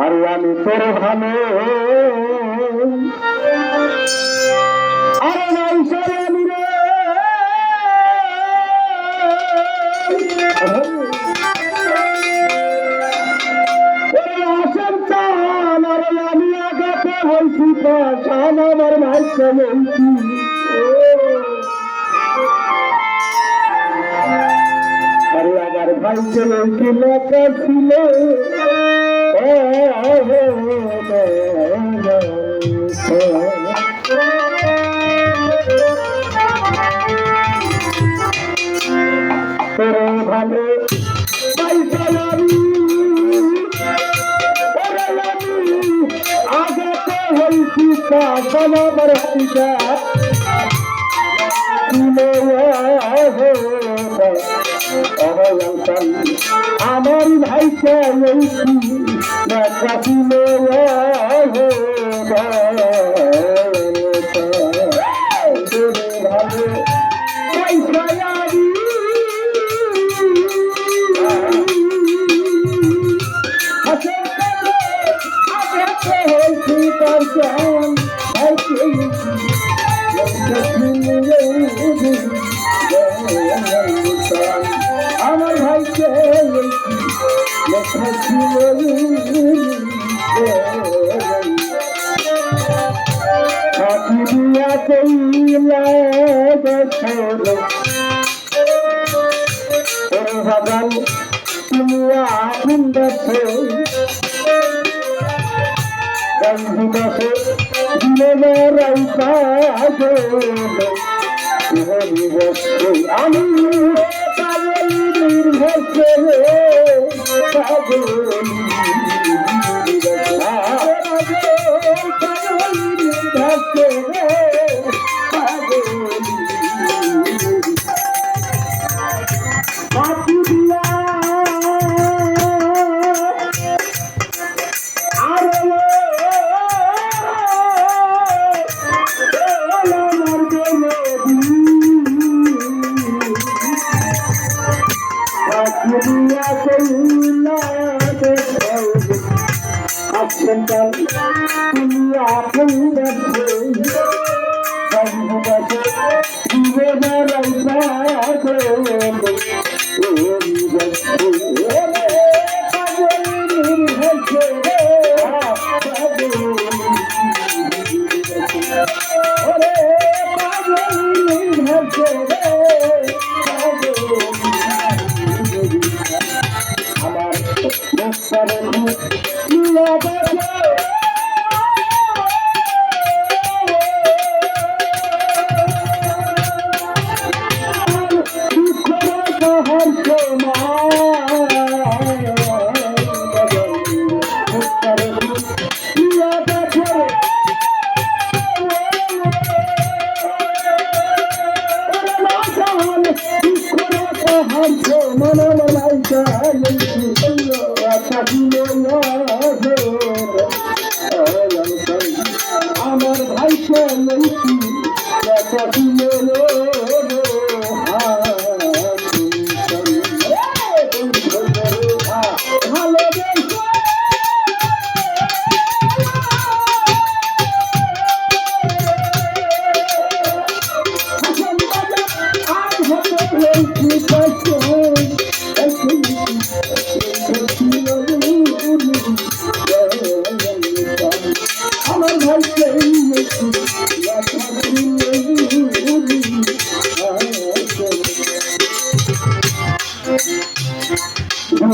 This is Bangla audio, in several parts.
আর আমি তোর ভালো আঞ্চলের কিনাটা ছিল ভালো আমার হাইকা আমার ভাইকে আমি পাগল দীর্ঘ পাগল আপন জীবন আমার ভাই চলে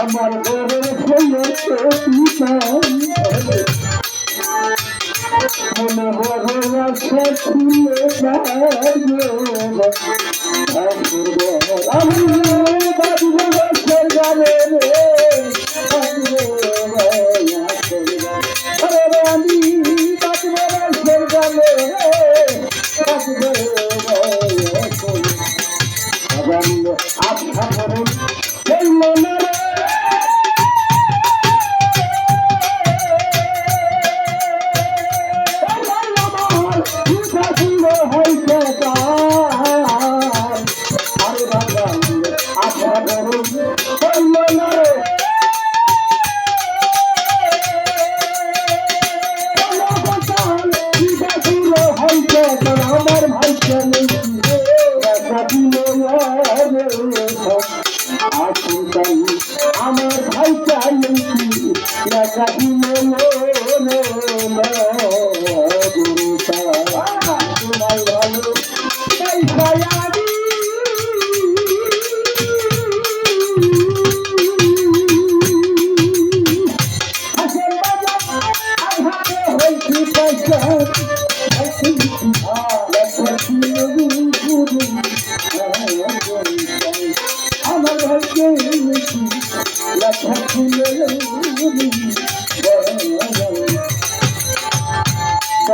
আমার গরের ফুলেছে মনে গরের আছে ফুলে আমি celebration.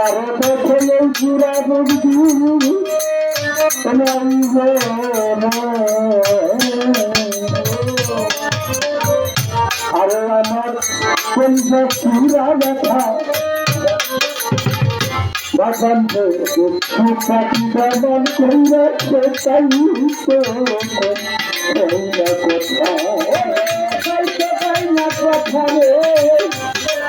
ভারত থেকে পুরা বন্ধু আর আমার পুরা ব্যথা বসন্ত মন কইরাছে তাই তো কইরা কথা কথা রে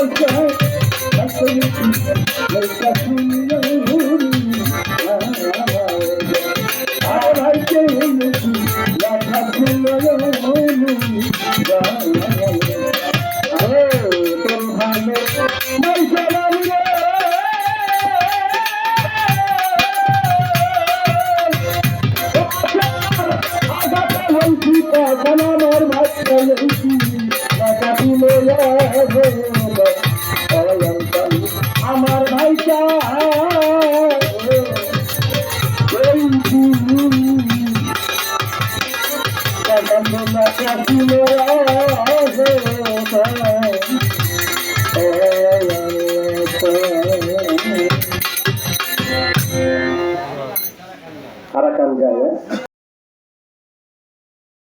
Oh God. I'm